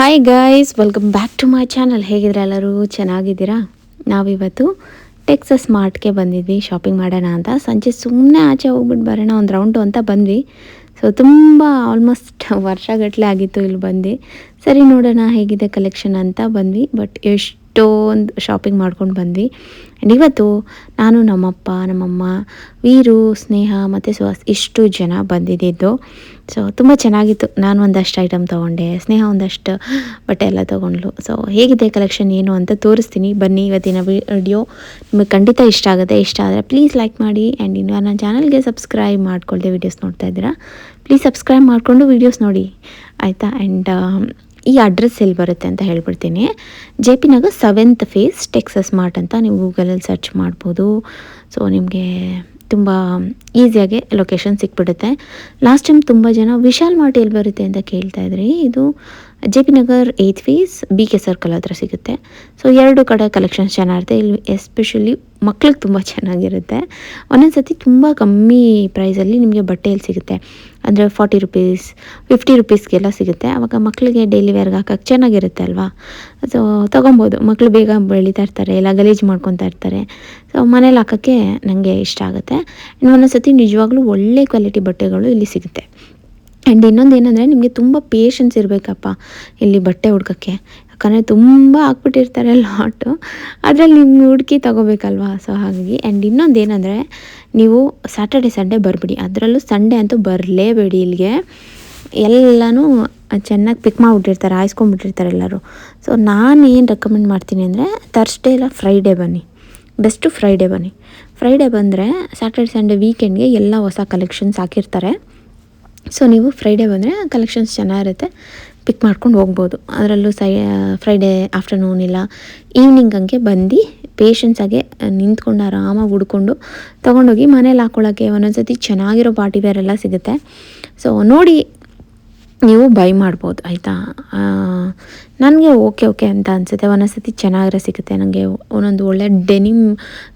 Hi guys welcome back to my channel ಹೇಗಿದ್ರೆ ಎಲ್ಲರೂ? ಚೆನ್ನಾಗಿದ್ದೀರಾ? ನಾವಿವತ್ತು ಟೆಕ್ಸಸ್ ಮಾರ್ಟ್ಗೆ ಬಂದಿದ್ವಿ. ಶಾಪಿಂಗ್ ಮಾಡೋಣ ಅಂತ. ಸಂಜೆ ಸುಮ್ಮನೆ ಆಚೆ ಹೋಗ್ಬಿಟ್ಟು ಬರೋಣ, ಒಂದು ರೌಂಡು ಅಂತ ಬಂದ್ವಿ. ಸೊ ತುಂಬ ಆಲ್ಮೋಸ್ಟ್ ವರ್ಷಗಟ್ಟಲೆ ಆಗಿತ್ತು ಇಲ್ಲಿ ಬಂದು. ಸರಿ ನೋಡೋಣ ಹೇಗಿದೆ ಕಲೆಕ್ಷನ್ ಅಂತ ಬಂದ್ವಿ. ಬಟ್ ಎಷ್ಟೊಂದು ಶಾಪಿಂಗ್ ಮಾಡ್ಕೊಂಡು ಬಂದ್ವಿ. ಆ್ಯಂಡ್ ಇವತ್ತು ನಾನು, ನಮ್ಮಪ್ಪ, ನಮ್ಮಮ್ಮ, ವೀರು, ಸ್ನೇಹ ಮತ್ತು ಸುಹಾಸ್ ಇಷ್ಟು ಜನ ಬಂದಿದ್ದಿದ್ದು ಸೊ ತುಂಬ ಚೆನ್ನಾಗಿತ್ತು. ನಾನು ಒಂದಷ್ಟು ಐಟಮ್ ತೊಗೊಂಡೆ, ಸ್ನೇಹ ಒಂದಷ್ಟು ಬಟ್ಟೆ ಎಲ್ಲ ತೊಗೊಂಡ್ಲು ಸೊ ಹೇಗಿದೆ ಕಲೆಕ್ಷನ್ ಏನು ಅಂತ ತೋರಿಸ್ತೀನಿ. ಬನ್ನಿ ಇವತ್ತಿನ ವಿಡಿಯೋ ನಿಮಗೆ ಖಂಡಿತ ಇಷ್ಟ ಆಗುತ್ತೆ. ಇಷ್ಟ ಆದರೆ ಪ್ಲೀಸ್ ಲೈಕ್ ಮಾಡಿ ಆ್ಯಂಡ್ ಇನ್ನು ನನ್ನ ಚಾನಲ್ಗೆ ಸಬ್ಸ್ಕ್ರೈಬ್ ಮಾಡ್ಕೊಳ್ದೆ ವೀಡಿಯೋಸ್ ನೋಡ್ತಾ ಇದ್ದೀರಾ? ಪ್ಲೀಸ್ ಸಬ್ಸ್ಕ್ರೈಬ್ ಮಾಡಿಕೊಂಡು ವೀಡಿಯೋಸ್ ನೋಡಿ. ಆಯಿತಾ? ಆ್ಯಂಡ್ ಈ ಅಡ್ರೆಸ್ ಎಲ್ಲಿ ಬರುತ್ತೆ ಅಂತ ಹೇಳ್ಬಿಡ್ತೀನಿ. J P Nagar seventh phase Texas mart ಅಂತ ನೀವು ಗೂಗಲಲ್ಲಿ ಸರ್ಚ್ ಮಾಡ್ಬೋದು. ಸೊ ನಿಮಗೆ ತುಂಬ ಈಸಿಯಾಗಿ ಲೊಕೇಶನ್ ಸಿಕ್ಬಿಡುತ್ತೆ. ಲಾಸ್ಟ್ ಟೈಮ್ ತುಂಬ ಜನ, ವಿಶಾಲ್ ಮಾರ್ಟ್ ಎಲ್ಲಿ ಬರುತ್ತೆ? ಅಂತ ಕೇಳ್ತಾ ಇದ್ರಿ. ಇದು J P Nagar eighth phase B K circle ಹತ್ರ ಸಿಗುತ್ತೆ. ಸೊ ಎರಡು ಕಡೆ ಕಲೆಕ್ಷನ್ಸ್ ಚೆನ್ನಾಗಿರುತ್ತೆ. ಇಲ್ಲಿ ಎಸ್ಪೆಷಲಿ ಮಕ್ಳಿಗೆ ತುಂಬ ಚೆನ್ನಾಗಿರುತ್ತೆ. ಒಂದೊಂದು ಸತಿ ತುಂಬ ಕಮ್ಮಿ ಪ್ರೈಸಲ್ಲಿ ನಿಮಗೆ ಬಟ್ಟೆಯಲ್ಲಿ ಸಿಗುತ್ತೆ. ಅಂದರೆ ಫಾರ್ಟಿ ರುಪೀಸ್ ಫಿಫ್ಟಿ ರುಪೀಸ್ಗೆಲ್ಲ ಸಿಗುತ್ತೆ. ಆವಾಗ ಮಕ್ಕಳಿಗೆ ಡೈಲಿ ವೇರ್ಗೆ ಹಾಕಕ್ಕೆ ಚೆನ್ನಾಗಿರುತ್ತೆ ಅಲ್ವಾ? ಸೊ ತೊಗೊಬೋದು. ಮಕ್ಕಳು ಬೇಗ ಬೆಳೀತಾ ಇರ್ತಾರೆ, ಎಲ್ಲ ಗಲೀಜು ಮಾಡ್ಕೊತಾ ಇರ್ತಾರೆ. ಸೊ ಮನೇಲಿ ಹಾಕೋಕ್ಕೆ ನನಗೆ ಇಷ್ಟ ಆಗುತ್ತೆ. ಇನ್ನು ಒಂದೊಂದು ಸತಿ ನಿಜವಾಗ್ಲೂ ಒಳ್ಳೆ ಕ್ವಾಲಿಟಿ ಬಟ್ಟೆಗಳು ಇಲ್ಲಿ ಸಿಗುತ್ತೆ. ಆ್ಯಂಡ್ ಇನ್ನೊಂದು ಏನಂದರೆ ನಿಮಗೆ ತುಂಬ ಪೇಷನ್ಸ್ ಇರಬೇಕಪ್ಪ ಇಲ್ಲಿ ಬಟ್ಟೆ ಹುಡ್ಕೋಕ್ಕೆ ಯಾಕಂದರೆ ತುಂಬ ಹಾಕ್ಬಿಟ್ಟಿರ್ತಾರೆ ಲಾಟು ಅದರಲ್ಲಿ ನಿಮ್ಮ ಹುಡುಕಿ ತಗೋಬೇಕಲ್ವಾ? ಸೊ ಹಾಗಾಗಿ ಆ್ಯಂಡ್ ಇನ್ನೊಂದು ಏನಂದರೆ ನೀವು ಸ್ಯಾಟರ್ಡೆ ಸಂಡೇ ಬರಬೇಡಿ. ಅದರಲ್ಲೂ ಸಂಡೇ ಅಂತೂ ಬರಲೇಬೇಡಿ ಇಲ್ಲಿಗೆ. ಎಲ್ಲನೂ ಚೆನ್ನಾಗಿ ಪಿಕ್ ಮಾಡಿಬಿಟ್ಟಿರ್ತಾರೆ ಆಯ್ಸ್ಕೊಂಡ್ಬಿಟ್ಟಿರ್ತಾರೆ ಎಲ್ಲರೂ. ಸೊ ನಾನು ಏನು ರೆಕಮೆಂಡ್ ಮಾಡ್ತೀನಿ ಅಂದರೆ ತರ್ಸ್ಡೇ ಇಲ್ಲ ಫ್ರೈಡೇ ಬನ್ನಿ. ಬೆಸ್ಟು ಫ್ರೈಡೇ ಬನ್ನಿ. ಫ್ರೈಡೇ ಬಂದರೆ ಸ್ಯಾಟರ್ಡೆ ಸಂಡೇ ವೀಕೆಂಡ್ಗೆ ಎಲ್ಲ ಹೊಸ ಕಲೆಕ್ಷನ್ಸ್ ಹಾಕಿರ್ತಾರೆ. ಸೊ ನೀವು ಫ್ರೈಡೇ ಬಂದರೆ ಕಲೆಕ್ಷನ್ಸ್ ಚೆನ್ನಾಗಿರುತ್ತೆ. ಪಿಕ್ ಮಾಡ್ಕೊಂಡು ಹೋಗ್ಬೋದು. ಅದರಲ್ಲೂ ಸೈ ಫ್ರೈಡೇ ಆಫ್ಟರ್ನೂನ್ ಇಲ್ಲ ಈವ್ನಿಂಗ್ ಹಂಗೆ ಬಂದು ಪೇಷನ್ಸಾಗೆ ನಿಂತ್ಕೊಂಡು ಆರಾಮಾಗಿ ಹುಡ್ಕೊಂಡು ತೊಗೊಂಡೋಗಿ ಮನೇಲಿ ಹಾಕ್ಕೊಳ್ಳೋಕ್ಕೆ ಒಂದೊಂದು ಸತಿ ಚೆನ್ನಾಗಿರೋ ಪಾರ್ಟಿ ಎಲ್ಲ ಸಿಗುತ್ತೆ. ಸೊ ನೋಡಿ ನೀವು ಬೈ ಮಾಡ್ಬೋದು, ಆಯಿತಾ? ನನಗೆ ಓಕೆ ಓಕೆ ಅಂತ ಅನಿಸುತ್ತೆ. ಒಂದೊಂದು ಸತಿ ಚೆನ್ನಾಗಿರೋ ಸಿಗುತ್ತೆ. ನನಗೆ ಒಂದೊಂದು ಒಳ್ಳೆ ಡೆನಿಮ್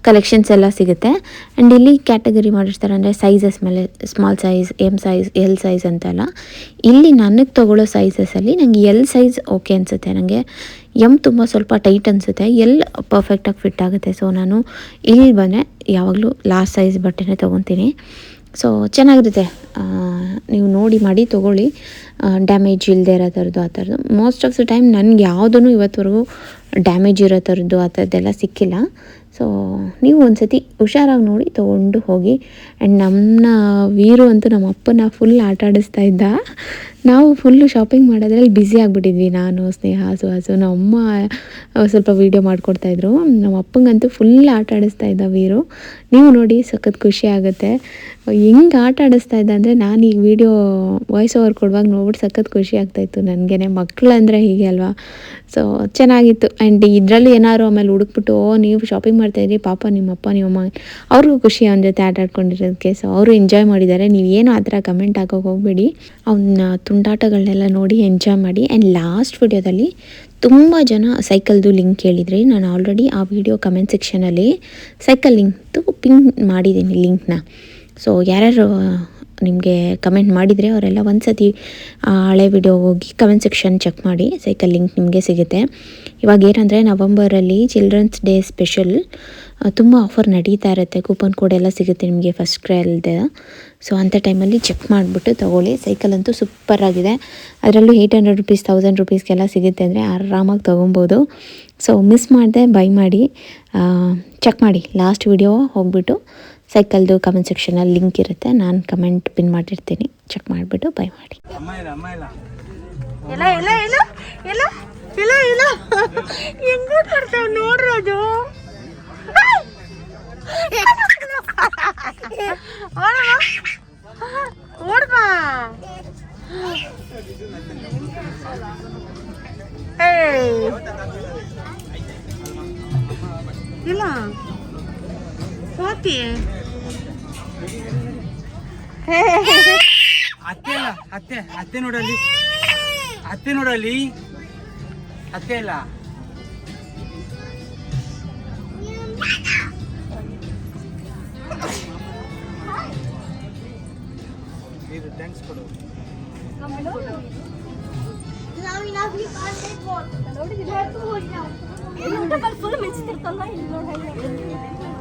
ಕಲೆಕ್ಷನ್ಸ್ ಎಲ್ಲ ಸಿಗುತ್ತೆ. ಆ್ಯಂಡ್ ಇಲ್ಲಿ ಕ್ಯಾಟಗರಿ ಮಾಡಿರ್ತಾರೆ ಅಂದರೆ ಸೈಜಸ್ ಮೇಲೆ small size M size L size ಅಂತೆಲ್ಲ. ಇಲ್ಲಿ ನನಗೆ ತೊಗೊಳ್ಳೋ ಸೈಜಸಲ್ಲಿ ನನಗೆ ಎಲ್ ಸೈಜ್ ಓಕೆ ಅನಿಸುತ್ತೆ. ನನಗೆ ಎಂ ತುಂಬ ಸ್ವಲ್ಪ ಟೈಟ್ ಅನಿಸುತ್ತೆ. ಎಲ್ ಪರ್ಫೆಕ್ಟಾಗಿ ಫಿಟ್ ಆಗುತ್ತೆ. ಸೊ ನಾನು ಇಲ್ಲಿ ಬಂದರೆ ಯಾವಾಗಲೂ ಲಾಸ್ಟ್ ಸೈಜ್ ಬಟ್ಟೆನೇ ತೊಗೊತೀನಿ. ಸೊ ಚೆನ್ನಾಗಿರುತ್ತೆ. ನೀವು ನೋಡಿ ಮಾಡಿ ತೊಗೊಳ್ಳಿ. ಡ್ಯಾಮೇಜ್ ಇಲ್ಲದೆ ಇರೋ ಥರದ್ದು ಆ ಥರದ್ದು. ಮೋಸ್ಟ್ ಆಫ್ ದ ಟೈಮ್ ನನಗೆ ಯಾವುದೂ ಇವತ್ತವರೆಗೂ ಡ್ಯಾಮೇಜ್ ಇರೋ ಥರದ್ದು ಆ ಥರದ್ದೆಲ್ಲ ಸಿಕ್ಕಿಲ್ಲ. ಸೊ ನೀವು ಒಂದು ಸತಿ ಹುಷಾರಾಗಿ ನೋಡಿ ತೊಗೊಂಡು ಹೋಗಿ. ಆ್ಯಂಡ್ ನಮ್ಮ ವೀರು ಅಂತೂ ನಮ್ಮ ಅಪ್ಪನ ಫುಲ್ ಆಟ ಆಡಿಸ್ತಾ ಇದ್ದ. ನಾವು ಫುಲ್ಲು ಶಾಪಿಂಗ್ ಮಾಡೋದ್ರಲ್ಲಿ ಬ್ಯುಸಿ ಆಗಿಬಿಟ್ಟಿದ್ವಿ ನಾನು, ಸ್ನೇಹ, ಸುಹಾಸು ನಮ್ಮ ಅಮ್ಮ ಸ್ವಲ್ಪ ವೀಡಿಯೋ ಮಾಡಿಕೊಡ್ತಾಯಿದ್ರು ನಮ್ಮ ಅಪ್ಪಂಗಂತೂ ಫುಲ್ ಆಟ ಆಡಿಸ್ತಾ ಇದ್ದ ವೀರು. ನೀವು ನೋಡಿ ಸಖತ್ ಖುಷಿ ಆಗುತ್ತೆ. ಹೆಂಗೆ ಆಟ ಆಡಿಸ್ತಾ ಇದ್ದ ಅಂದರೆ ನಾನು ಈಗ ವೀಡಿಯೋ ವಾಯ್ಸ್ ಓವರ್ ಕೊಡುವಾಗ ನೋಡ್ಬಿಟ್ಟು ಸಖತ್ ಖುಷಿ ಆಗ್ತಾಯಿತ್ತು ನನಗೆ ಮಕ್ಕಳು ಅಂದರೆ ಹೀಗೆ ಅಲ್ವಾ? ಸೊ ಚೆನ್ನಾಗಿತ್ತು. ಆ್ಯಂಡ್ ಇದರಲ್ಲಿ ಏನಾದ್ರು ಆಮೇಲೆ ಹುಡುಕ್ಬಿಟ್ಟು, ಓ, ನೀವು ಶಾಪಿಂಗ್ ಮಾಡ್ತಾಯಿದ್ರಿ ಪಾಪ ನಿಮ್ಮಪ್ಪ ನಿಮ್ಮಮ್ಮ ಅವ್ರಿಗೂ ಖುಷಿ ಅವನ ಜೊತೆ ಆಟ ಆಡ್ಕೊಂಡಿರೋದಕ್ಕೆ. ಸೊ ಅವರು ಎಂಜಾಯ್ ಮಾಡಿದ್ದಾರೆ. ನೀವು ಏನು ಆ ಥರ ಕಮೆಂಟ್ ಹಾಕೋಕೆ ಹೋಗಬೇಡಿ. ಅವನ್ನ ತುಂಡಾಟಗಳನ್ನೆಲ್ಲ ನೋಡಿ ಎಂಜಾಯ್ ಮಾಡಿ. ಆ್ಯಂಡ್ ಲಾಸ್ಟ್ ವಿಡಿಯೋದಲ್ಲಿ ತುಂಬ ಜನ ಸೈಕಲ್ದು ಲಿಂಕ್ ಕೇಳಿದ್ರಿ, ನಾನು ಆಲ್ರೆಡಿ ಆ ವಿಡಿಯೋ ಕಮೆಂಟ್ ಸೆಕ್ಷನಲ್ಲಿ ಸೈಕಲ್ ಲಿಂಕ್ದು ಪಿಂಕ್ ಮಾಡಿದ್ದೀನಿ ಲಿಂಕ್ನ ಸೊ ಯಾರ್ಯಾರು ನಿಮಗೆ ಕಮೆಂಟ್ ಮಾಡಿದರೆ ಅವರೆಲ್ಲ ಒಂದು ಸತಿ ಹಳೆ ವಿಡಿಯೋ ಹೋಗಿ ಕಮೆಂಟ್ ಸೆಕ್ಷನ್ ಚೆಕ್ ಮಾಡಿ ಸೈಕಲ್ ಲಿಂಕ್ ನಿಮಗೆ ಸಿಗುತ್ತೆ. ಇವಾಗ ಏನಂದರೆ ನವಂಬರಲ್ಲಿ ಚಿಲ್ಡ್ರನ್ಸ್ ಡೇ ಸ್ಪೆಷಲ್ ತುಂಬ ಆಫರ್ ನಡೀತಾ ಇರುತ್ತೆ. ಕೂಪನ್ ಕೋಡ್ ಎಲ್ಲ ಸಿಗುತ್ತೆ ನಿಮಗೆ ಫಸ್ಟ್ ಕ್ರೈ ಸೊ ಅಂಥ ಟೈಮಲ್ಲಿ ಚೆಕ್ ಮಾಡಿಬಿಟ್ಟು ತೊಗೊಳ್ಳಿ. ಸೈಕಲ್ ಅಂತೂ ಸೂಪರಾಗಿದೆ ಅದರಲ್ಲೂ ಏಯ್ಟ್ ಹಂಡ್ರೆಡ್ ರುಪೀಸ್ ತೌಸಂಡ್ ರುಪೀಸ್ಗೆಲ್ಲ ಸಿಗುತ್ತೆ ಅಂದರೆ ಆರಾಮಾಗಿ ತೊಗೊಬೋದು ಸೊ ಮಿಸ್ ಮಾಡಿದೆ ಬೈ ಮಾಡಿ ಚೆಕ್ ಮಾಡಿ. ಲಾಸ್ಟ್ ವಿಡಿಯೋ ಹೋಗ್ಬಿಟ್ಟು ಸೈಕಲ್ದು ಕಮೆಂಟ್ ಸೆಕ್ಷನಲ್ಲಿ ಲಿಂಕ್ ಇರುತ್ತೆ. ನಾನು ಕಮೆಂಟ್ ಪಿನ್ ಮಾಡಿರ್ತೀನಿ. ಚೆಕ್ ಮಾಡಿಬಿಟ್ಟು ಬೈ ಮಾಡಿ. ಅಮ್ಮ ಇಲ್ಲ ಅಮ್ಮ ಅತ್ತೆ ಅಲ್ಲ ಅತ್ತೆ ಅತ್ತೆ ನೋಡಲ್ಲಿ. ಅತ್ತೆ ನೋಡಲ್ಲಿ. ಅತ್ತೆ ಅಲ್ಲ. ಇದು ಥ್ಯಾಂಕ್ಸ್ ಕೊಡು. ನಾವು ಇನ್ನ ಫುಲ್ ಮಿಂಚ್ತಿರ್ತಲ್ಲ ಇಲ್ಲಿ ನೋಡಿ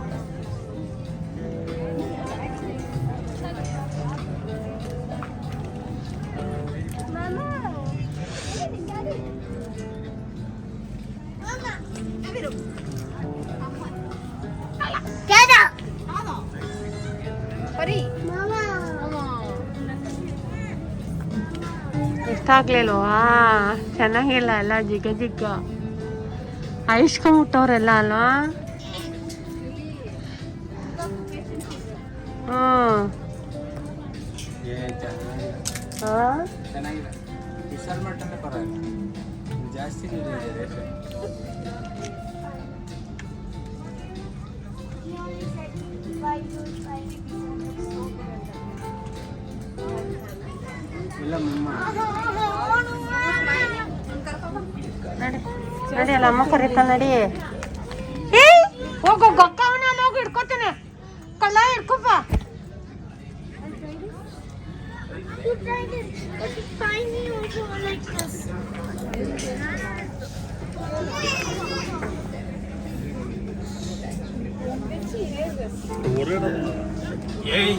ಇಷ್ಟ ಆಗ್ಲಿಲ್ವಾ ಚೆನ್ನಾಗಿಲ್ಲ ಎಲ್ಲ ಜಿಗ ಜಿಗ್ಗ ಐಸ್ಕೊಂಬಿಟ್ಟವ್ರೆಲ್ಲ ಅಲ್ವಾ? ಜಾಸ್ತಿ ನಡಿ ಅಮ್ಮ ಕರೀತ ನಡಿ. ಹೋಗು ಗೊಕ್ಕ ನಾನು ಹೋಗಿ ಹಿಡ್ಕೊತೀನಿ. ಕಳ್ಳ ಹಿಡ್ಕೊಪ್ಪ. ಏಯ್.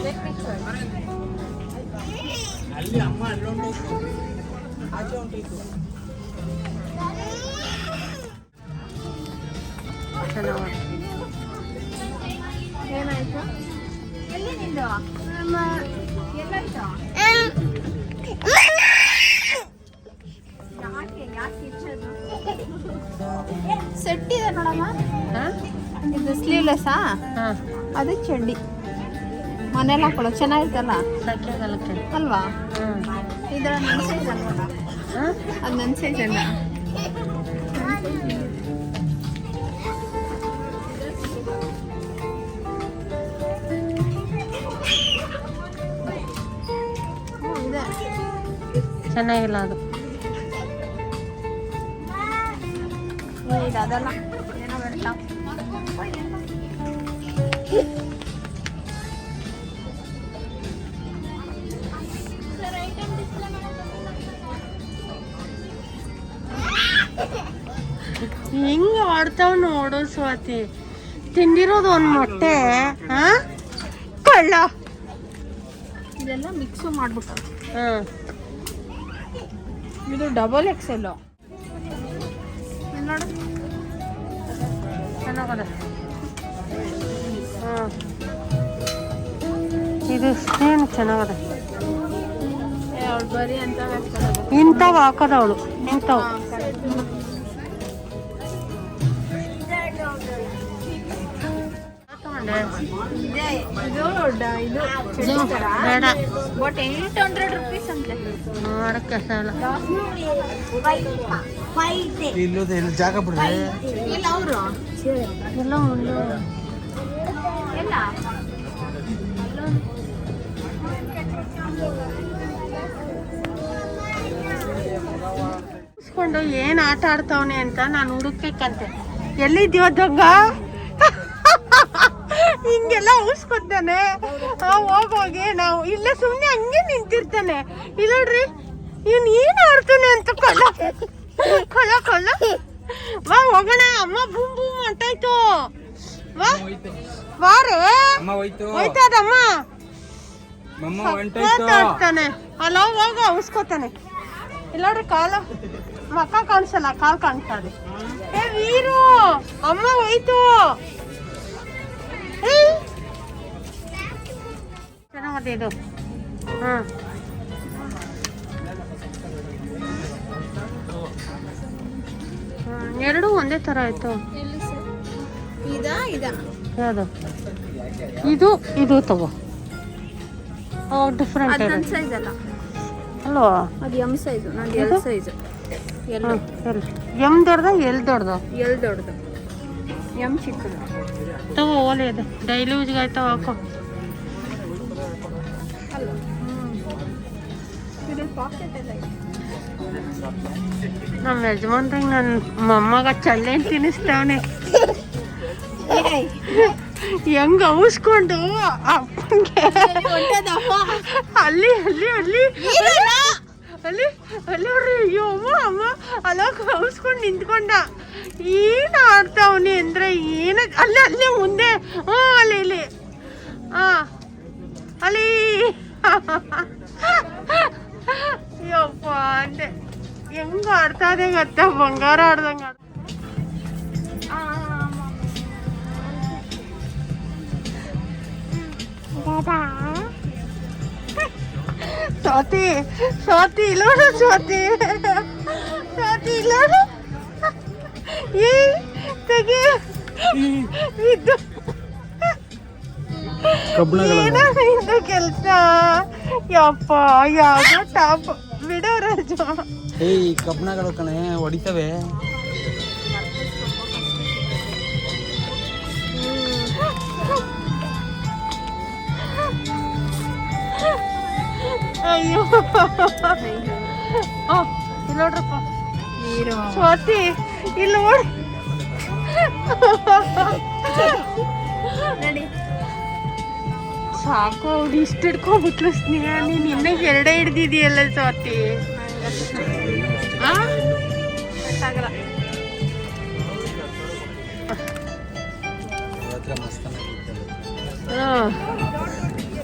ನಿಂದು ಎಲ್ಲಾಯ್ತು ಯಾಕೆ ಯಾಕೆ ಇಚ್ಚೋದು ಸೆಟ್ ಇದೆ ನೋಡಮ್ಮ ಹಾಂ ಇದು ಸ್ಲೀವ್ಲೆಸ್ಸಾ ಹಾಂ ಅದು ಚಡ್ಡಿ ಮನೇಲಿ ಹಾಕೊಳ್ಳೋ ಚೆನ್ನಾಗಿರ್ತಲ್ಲ ಅಲ್ವಾ? ಇದರ ನನ್ನ ಸೈಜ್ ಅಲ್ವಾ ಅದು ನನ್ನ ಸೈಜ್ ಅಲ್ಲ ಚೆನ್ನಾಗಿಲ್ಲ ಅದು. ಅದಲ್ಲ ಹೆಂಗ್ ಆಡ್ತಾವ್ ನೋಡು ಸ್ವಾತಿ. ತಿಂದಿರೋದು ಒಂದ್ ಮೊಟ್ಟೆ ಹಾ ಕಳ್ಳ. ಇದೆಲ್ಲ ಮಿಕ್ಸ್ ಮಾಡ್ಬಿಟ್ಟು. ಇದು ಡಬಲ್ ಎಕ್ಸೆಲ್ ನೋಡು ಚೆನ್ನಾಗದ ಇದು ಸ್ಕ್ರೀನ್ ಚೆನ್ನಾಗದ. ಇಂಥವು ಹಾಕದವಳು. ಇಂಥವು. ಬಟ್ ಜಾಗ ಬಿಡ್ರಿ ಇಲ್ಲ ಏನ್ ಆಟ ಆಡ್ತಾವನೆ ಅಂತ ನಾನು ಹುಡುಕ್ಬೇಕಂತೆ ಎಲ್ಲಿದ್ಯೋ ದೊಂಗ ಹಿಂಗೆಲ್ಲ ಉಸ್ಕೊತಾನೆ ಹೋಗೋಗಿ ನಾವು. ಇಲ್ಲ ಸುಮ್ಮನೆ ಹಂಗೆ ನಿಂತಿರ್ತಾನೆ. ಇಲ್ಲ ನೋಡ್ರಿ ಇವ್ನು ಏನು ಆಡ್ತಾನೆ ಅಂತ ಕೊಲ್ಲ ಕೊಲ್ಲ ಕೊಲ್ಲ ವಾ ಹೋಗೋಣ. ಅಮ್ಮ ಬೂಮ್ ಬೂಮ್ ಅಂತಾಯ್ತು ಅಮ್ಮ ಹೋಯ್ತು. ಹೋಯ್ತದಮ್ಮ. ಆಡ್ತಾನೆ. ಅಲ್ಲ ಹೋಗ ಉಸ್ಕೋತಾನೆ. ಇಲ್ಲ ನೋಡ್ರಿ ಕಾಲು ಮಕ್ಕ ಕಾಣಿಸಲ್ಲ ಕಾಲು ಕಾಣ್ತದೆ ಏ ವೀರು ಅಮ್ಮ ಹೋಯ್ತು. ಚೆನ್ನಾಗದೆ ಇದು. ಹಾಂ ಎರಡೂ ಒಂದೇ ತರ ಆಯ್ತು. ಎಲ್ಲಿ ಸರ್? ಇದ ಇದ? ಯಾವುದು? ಇದು ಇದು ತಗೋ. ಡಿಫ್ರೆಂಟ್ ಅಲ್ವಾ ಅದು ಎಂ ಸೈಜು ನಂದು ಎಲ್? ಸೈಜ್ ಎಲ್ಲ ಎಲ್. ಎಂ ದೊಡ್ದ ಎಲ್ ದೊಡ್ದ? ಎಲ್ ದೊಡ್ಡದು ಎಂ ಚಿಕ್ಕದು. ತಗೋ ಓಲೆ ಇದೆ. ಡೈಲಿ ಯೂಸ್ಗೆ ಆಯ್ತಾವ ಹಾಕೋ. ನಮ್ಮ ಯಜಮಾನ್ರಿಗೆ ನನ್ನ ಮೊಮ್ಮಗ ಚಲ್ಲೇನ್ ತಿನ್ನಿಸ್ತಾವನೆ. ಹೆಂಗ ಔಸ್ಕೊಂಡು ಅಪ್ಪಂಗೆ? ಅಲ್ಲಿ ಅಲ್ಲಿ ಅಲ್ಲಿ. ಅಲ್ಲಿ ಅಲ್ಲಿ ನೋಡ್ರಿ ಅಯ್ಯೋ ಅಮ್ಮ ಅಮ್ಮ. ಅಲ್ಲೋಗ ಔಸ್ಕೊಂಡು ನಿಂತ್ಕೊಂಡ. ಏನು ಆಡ್ತಾವನಿ ಅಂದ್ರೆ ಏನು ಅಲ್ಲೇ ಅಲ್ಲೇ ಮುಂದೆ. ಹ್ಞೂ ಅಲ್ಲಿ ಇಲ್ಲಿ. ಹಾಂ ಅಲ್ಲಿ. ಅಂದೆ ಹೆಂಗ ಆಡ್ತಾ ಇದೆ ಗೊತ್ತಾ ಬಂಗಾರ ಆಡ್ದಂಗ ಆಡ್- ಸ್ವಾತಿ ಸ್ವಾತಿ ಇಲ್ಲೋಡು ಸ್ವಾತಿ ಸ್ವಾತಿ ಇಲ್ಲೋಡು ಏ ತೆಗಿ ಇದು ಏನೋ ಇದು ಕೆಲ್ಸ ಯಪ್ಪ ಯಾವ್ದೋ ಟಾಪ್ ಬಿಡೋ ರಾಜು ಏಯ್ ಕಬ್ಬಣಗಳು ಕಣೆ ಹೊಡಿತವೆ ಅಯ್ಯೋ ಓ ಇಲ್ಲಿ ನೋಡ್ರಪ್ಪ ಸ್ವಾತಿ ಇಲ್ಲಿ ನೋಡಿ ಸಾಕು ಅವ್ಳು ಇಷ್ಟು ಹಿಡ್ಕೊಂಡ್ಬಿಟ್ಲು ಸ್ನೇಹ. ನೀನು ಇನ್ನೂ ಎರಡೇ ಹಿಡ್ದಿದೀಯಲ್ಲ ಸ್ವಾತಿ.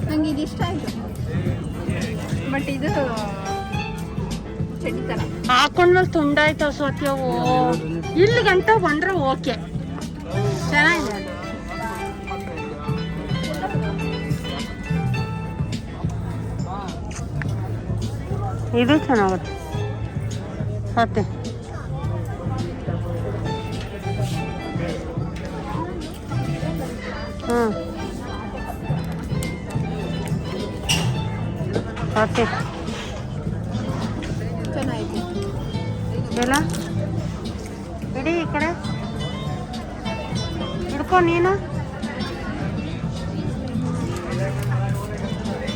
ನಂಗೆ ಇದು ಇಷ್ಟ ಆಯ್ತು. ಬಟ್ ಇದು ಹಾಕೊಂಡ್ಮೇಲೆ ತುಂಡಾಯ್ತಾವ ಸ್ವಾತಿ ಅವು? ಇಲ್ಲಿಗಂತ ಬಂದ್ರೆ ಓಕೆ. ಚೆನ್ನಾಗಿದೆ. ಇದು ಚೆನ್ನಾಗುತ್ತೆ. ಸತ್ತೆ ಹಾಂ ಸತ್ತೆ ಚೆನ್ನಾಗಿದೆ ಎಲ್ಲ? ಇಡೀ ಈ ಕಡೆ. ಹಿಡ್ಕೊ ನೀನು.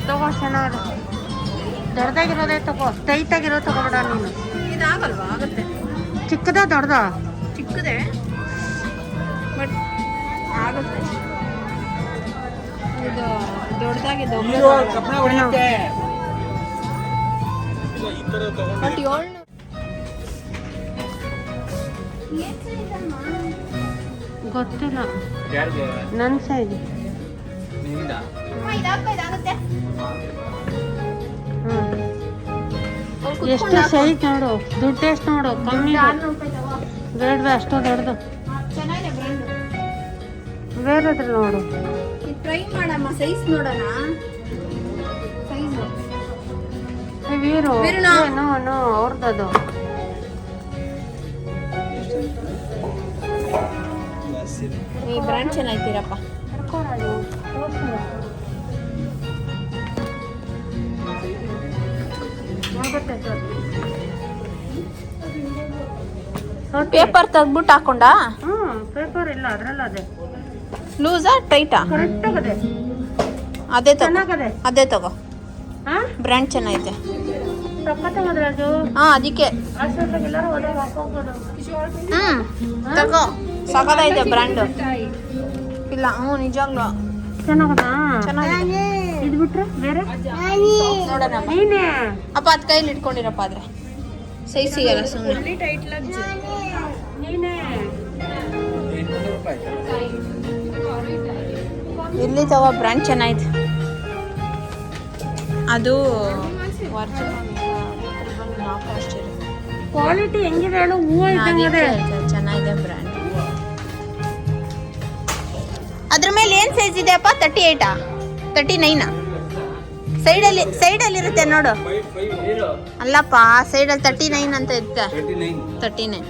ತಗೋ ಚೆನ್ನಾಗಿ ದೊಡ್ಡದಾಗಿರೋದೇ ತಗೋ ಟೈಟ್ ಆಗಿರೋ ತಗೋಬೇಡ ನೀನು. ಇದಾಗಲ್ವಾ? ಆಗುತ್ತೆ. ಚಿಕ್ಕದ ದೊಡ್ಡದ? ಚಿಕ್ಕದೆ. ಬಟ್ ಆಗುತ್ತೆ. ಇದು ದೊಡ್ಡದಾಗಿದೆ ಬಟ್ ಏಳು ಗೊತ್ತಿಲ್ಲ. ನನ್ನ ಸೈಜ್ ಎಷ್ಟು ಸೈಟ್ ನೋಡು ದುಡ್ಡು ಎಷ್ಟು ನೋಡು ಕಮ್ಮಿ ಬೇಡವೆ ಅಷ್ಟು ದೊಡ್ಡದು. ಬೇರೆ ನೋಡು. ಟ್ರೈ ಮಾಡಮ್ಮ ಸೈಜ್ ನೋಡೋಣ. ವೀರು? ನೋ ನೋ ಅವ್ರದ್ದು ಈ ಬ್ರ್ಯಾಂಡ್ ಚೆನ್ನಾಗಿದ್ದೀರಪ್ಪ. ಪೇಪರ್ ತೆಗ್ದ್ಬಿಟ್ಟು ಹಾಕೊಂಡಾ? ಪೇಪರ್ ಇಲ್ಲ ಅದ್ರಲ್ಲ ಅದೇ. ಲೂಸಾ ಟೈಟಾ ಅದೇ. ತಗೋ. ಅದೇ. ತಗೋ. ಬ್ರ್ಯಾಂಡ್ ತಗೋದ್ರಾಜು ಹಾ ಅದಕ್ಕೆ. ಹ್ಮ್ ತಗೋ. ಸಗದೈತೆ ಬ್ರ್ಯಾಂಡ್ ಇಲ್ಲ ಹ್ಞೂ ನಿಜವಾಗ್ಲು ಚೆನ್ನಾಗದಾ ಚೆನ್ನಾಗಿದೆ. ಇದು ಬಿಟ್ರೆ ಬೇರೆ ನೋಡೋಣ. ನೀನೇ? ಅಪ್ಪ ಅದ್ ಕೈಲಿ ಇಟ್ಕೊಂಡಿರಪ್ಪ ಆದ್ರೆ. ಸೈಜ್ ಸಿಗಲ್ಲ ಸುಮ್ಮನೆ ನೀನೇ. ಇಲ್ಲಿ ತಗೋ ಬ್ರ್ಯಾಂಡ್ ಚೆನ್ನಾಯ್ತು ಅದು ಕ್ವಾಲಿಟಿ ಹೆಂಗಿದೆ ಹೇಳು? ಹೂವು ಇದ್ದಂಗಿದೆ. ಚೆನ್ನಾಗಿದೆ ಬ್ರ್ಯಾಂಡ್ ಅದ್ರ ಮೇಲೆ ಏನ್ ಸೈಜ್ ಇದೆ ಅಪ್ಪ ತರ್ಟಿ ಏಯ್ಟಾ ತರ್ಟಿ ನೈನಾ ಸೈಡಲ್ಲಿ ಸೈಡಲ್ಲಿ ಇರುತ್ತೆ ನೋಡು. ಅಲ್ಲಪ್ಪ ಸೈಡಲ್ಲಿ ತರ್ಟಿ ನೈನ್ ಅಂತ ಇರುತ್ತೆ. ತರ್ಟಿ ನೈನ್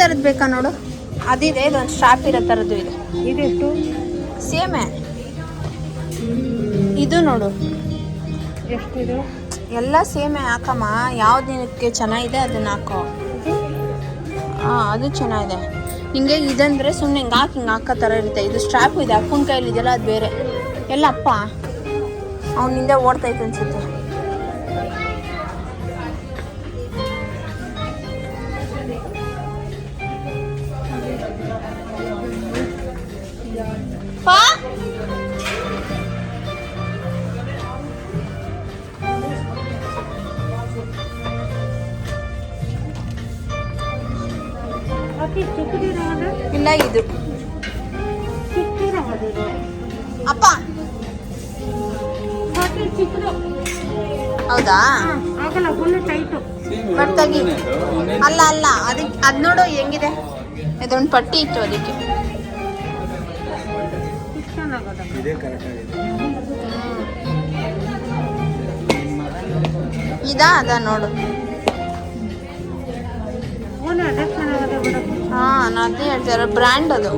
ಥರದ್ದು ಬೇಕಾ ನೋಡು? ಅದಿದೆ ಇದೊಂದು ಸ್ಟ್ರಾಪ್ ಇರೋ ಥರದ್ದು ಇದೆ. ಇದೆಷ್ಟು? ಸೇಮೇ ಇದು ನೋಡು. ಎಷ್ಟಿದು? ಎಲ್ಲ ಸೇಮೇ ಹಾಕಮ್ಮ. ಯಾವ್ದು ದಿನಕ್ಕೆ ಚೆನ್ನಾಗಿದೆ ಅದನ್ನ ಹಾಕೋ. ಹಾಂ ಅದು ಚೆನ್ನಾಗಿದೆ. ಹಿಂಗೆ ಇದಂದ್ರೆ ಸುಮ್ಮನೆ ಹಿಂಗೆ ಹಾಕಿ ಹಿಂಗೆ ಹಾಕೋ ಥರ ಇರುತ್ತೆ. ಇದು ಸ್ಟ್ರಾಪ್ ಇದೆ ಅಪ್ಪನ ಕೈಲಿ ಇದೆಲ್ಲ ಅದು ಬೇರೆ. ಎಲ್ಲ ಅಪ್ಪ? ಅವನಿಂದ ಓಡ್ತೈತೆ ಅನ್ಸುತ್ತೆ. ಅಪ್ಪ. ಹೌದಾ? ಬಟ್ ಅಲ್ಲ ಅಲ್ಲ ಅದಕ್ಕೆ ಅದು ನೋಡು, ಹೆಂಗಿದೆ? ಇದೊಂದು ಪಟ್ಟಿ ಇತ್ತು ಅದಕ್ಕೆ. ಇದೇ, ಅದ ನೋಡು. ಹಾ, ನಾನು ಅದೇ ಹೇಳ್ತಾರೆ ಬ್ರ್ಯಾಂಡ್ ಅದು.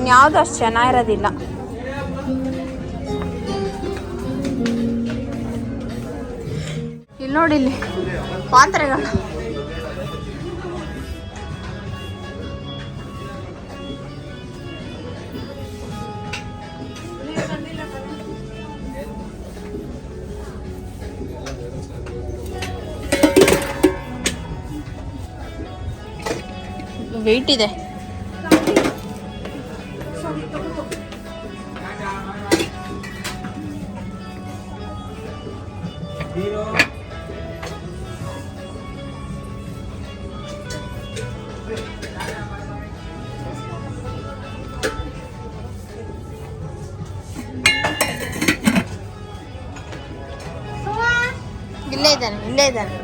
ಇನ್ಯಾವುದು ಅಷ್ಟು ಚೆನ್ನಾಗಿರೋದಿಲ್ಲ ಇಲ್ಲಿ ನೋಡಿ ಇಲ್ಲಿ ಪಾತ್ರೆಗಳು. ವೆಯ್ಟ್ ಇದೆ. ಇಲ್ಲೇ ಇದ್ದಾನೆ ಇಲ್ಲೇ ಇದ್ದಾನೆ.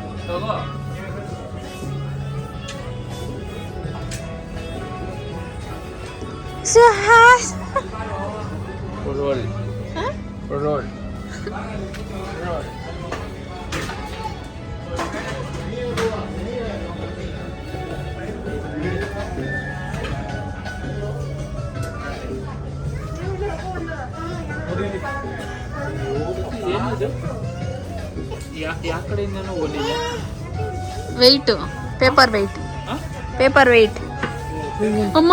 ಸುಹಾಸ್. ರೋಲ್ ಹ? ರೋಲ್ ಯಾವ ಕಡೆಯಿಂದನೂ ಓದಿಲ್ಲ. Weight paper weight paper weight ಅಮ್ಮ.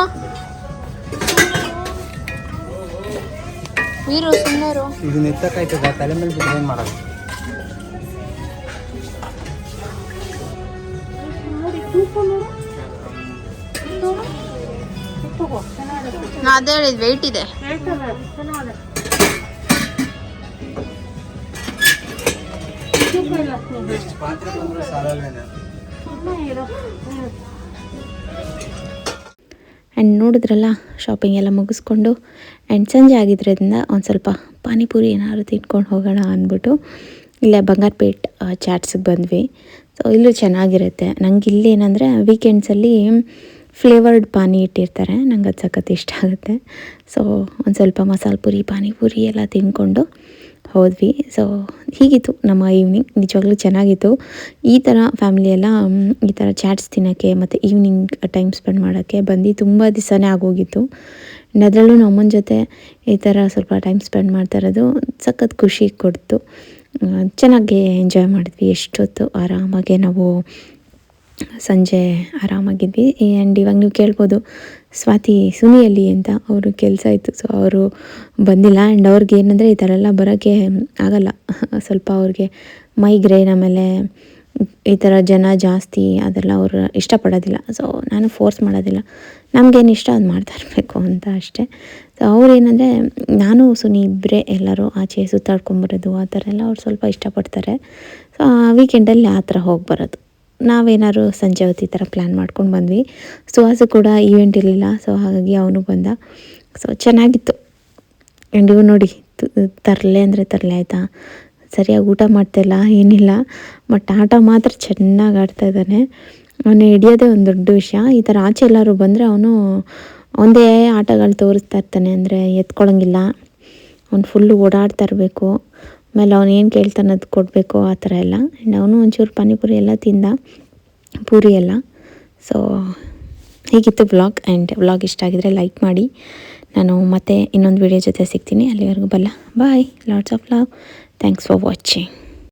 ವೀರು ಸುಮ್ಮನೆ ಇದನ್ನ ಎತ್ತಕ್ಕಾಯ್ತದ ತಲೆ ಮೇಲೆ ಬಿದ್ದು ಏನು ಮಾಡೋದು? ಅದೇ ಹೇಳಿದ್ ವೆಯ್ಟ್ ಇದೆ. ಆ್ಯಂಡ್ ನೋಡಿದ್ರಲ್ಲ ಶಾಪಿಂಗ್ ಎಲ್ಲ ಮುಗಿಸ್ಕೊಂಡು ಆ್ಯಂಡ್ ಸಂಜೆ ಆಗಿದ್ರಿಂದ ಒಂದು ಸ್ವಲ್ಪ ಪಾನಿಪುರಿ ಏನಾದರೂ ತಿನ್ಕೊಂಡು ಹೋಗೋಣ ಅಂದ್ಬಿಟ್ಟು, ಇಲ್ಲೇ ಬಂಗಾರಪೇಟ್ ಚಾಟ್ಸಿಗೆ ಬಂದ್ವಿ. ಸೊ ಇಲ್ಲೂ ಚೆನ್ನಾಗಿರುತ್ತೆ. ನಂಗೆ ಇಲ್ಲಿ ಏನಂದರೆ ವೀಕೆಂಡ್ಸಲ್ಲಿ ಫ್ಲೇವರ್ಡ್ ಪಾನಿ ಇಟ್ಟಿರ್ತಾರೆ. ನಂಗೆ ಅದು ಸಖತ್ ಇಷ್ಟ ಆಗುತ್ತೆ. ಸೊ ಒಂದು ಸ್ವಲ್ಪ ಮಸಾಲೆ ಪುರಿ, ಪಾನಿಪುರಿ ಎಲ್ಲ ತಿಂದ್ಕೊಂಡು ಹೋದ್ವಿ. ಸೊ ಹೀಗಿತ್ತು. ನಮ್ಮ ಈವ್ನಿಂಗ್ ನಿಜವಾಗ್ಲೂ ಚೆನ್ನಾಗಿತ್ತು. ಈ ಥರ ಫ್ಯಾಮಿಲಿ ಎಲ್ಲ ಈ ಥರ ಚಾಟ್ಸ್ ತಿನ್ನೋಕ್ಕೆ ಮತ್ತು ಈವ್ನಿಂಗ್ ಟೈಮ್ ಸ್ಪೆಂಡ್ ಮಾಡೋಕ್ಕೆ ಬಂದು ತುಂಬ ದಿವಸನೇ ಆಗೋಗಿತ್ತು. ಅದರಲ್ಲೂ ನಮ್ಮನ ಜೊತೆ ಈ ಥರ ಸ್ವಲ್ಪ ಟೈಮ್ ಸ್ಪೆಂಡ್ ಮಾಡ್ತಾ ಇರೋದು ಸಖತ್ ಖುಷಿ ಕೊಡ್ತು. ಚೆನ್ನಾಗಿ ಎಂಜಾಯ್ ಮಾಡಿದ್ವಿ. ಎಷ್ಟೊತ್ತು ಆರಾಮಾಗೆ ನಾವು ಸಂಜೆ ಆರಾಮಾಗಿದ್ವಿ. ಆ್ಯಂಡ್ ಇವಾಗ ನೀವು ಕೇಳ್ಬೋದು, ಸ್ವಾತಿ ಸುನಿಯಲ್ಲಿ ಅಂತ ಅವರು ಕೆಲಸ ಇತ್ತು. ಸೊ ಅವರು ಬಂದಿಲ್ಲ. ಆ್ಯಂಡ್ ಅವ್ರಿಗೆ ಏನಂದರೆ, ಈ ಥರ ಎಲ್ಲ ಬರೋಕ್ಕೆ ಆಗಲ್ಲ. ಸ್ವಲ್ಪ ಅವ್ರಿಗೆ ಮೈಗ್ರೇನ್ ಆಮೇಲೆ ಈ ಥರ ಜನ ಜಾಸ್ತಿ, ಅದೆಲ್ಲ ಅವರು ಇಷ್ಟಪಡೋದಿಲ್ಲ. ಸೊ ನಾನು ಫೋರ್ಸ್ ಮಾಡೋದಿಲ್ಲ. ನಮಗೇನು ಇಷ್ಟ, ಅದು ಮಾಡ್ತಾ ಇರಬೇಕು ಅಂತ ಅಷ್ಟೇ. ಸೊ ಅವ್ರು ಏನಂದರೆ, ನಾನು, ಸುನಿ ಇಬ್ಬರೇ ಎಲ್ಲರೂ ಆಚೆ ಸುತ್ತಾಡ್ಕೊಂಬರೋದು ಆ ಥರ ಎಲ್ಲ ಅವ್ರು ಸ್ವಲ್ಪ ಇಷ್ಟಪಡ್ತಾರೆ. ಸೊ ಆ ವೀಕೆಂಡಲ್ಲಿ ಆ ಥರ ಹೋಗಿ ಬರೋದು. ನಾವೇನಾದ್ರು ಸಂಜೆ ಹೊತ್ತು ಈ ಥರ ಪ್ಲ್ಯಾನ್ ಮಾಡ್ಕೊಂಡು ಬಂದ್ವಿ. ಸುಹಾಸು ಕೂಡ ಈವೆಂಟ್ ಇರಲಿಲ್ಲ ಸೊ ಹಾಗಾಗಿ ಅವನು ಬಂದ. ಸೊ ಚೆನ್ನಾಗಿತ್ತು. ಎಂಡಿಗೂ ನೋಡಿ ತರಲೆ ಅಂದರೆ ತರಲೆ ಆಯಿತಾ? ಸರಿಯಾಗಿ ಊಟ ಮಾಡ್ತಿಲ್ಲ ಏನಿಲ್ಲ. ಬಟ್ ಆಟ ಮಾತ್ರ ಚೆನ್ನಾಗಿ ಆಡ್ತಾ ಇದ್ದಾನೆ. ಅವನು ಹಿಡಿಯೋದೇ ಒಂದು ದೊಡ್ಡ ವಿಷಯ. ಈ ಥರ ಆಚೆ ಎಲ್ಲರೂ ಬಂದರೆ ಅವನು ಒಂದೇ ಆಟಗಳು ತೋರಿಸ್ತಾ ಇರ್ತಾನೆ ಅಂದರೆ ಎತ್ಕೊಳ್ಳೋಂಗಿಲ್ಲ ಅವ್ನು ಫುಲ್ಲು ಓಡಾಡ್ತಾ ಇರಬೇಕು. ಆಮೇಲೆ ಅವನು ಏನು ಕೇಳ್ತಾನೆ ಅದು ಕೊಡಬೇಕು ಆ ಥರ ಎಲ್ಲ. ಆ್ಯಂಡ್ ಅವನು ಒಂಚೂರು ಪಾನಿಪುರಿ ಎಲ್ಲ ತಿಂದ, ಪೂರಿ ಎಲ್ಲ. ಸೊ ಹೀಗಿತ್ತು ವ್ಲಾಗ್ ಆ್ಯಂಡ್ ವ್ಲಾಗ್ ಇಷ್ಟ ಆಗಿದರೆ ಲೈಕ್ ಮಾಡಿ. ನಾನು ಮತ್ತೆ ಇನ್ನೊಂದು ವಿಡಿಯೋ ಜೊತೆ ಸಿಗ್ತೀನಿ. ಅಲ್ಲಿವರೆಗೂ ಬಲ್ಲ. Bye lots of love thanks for watching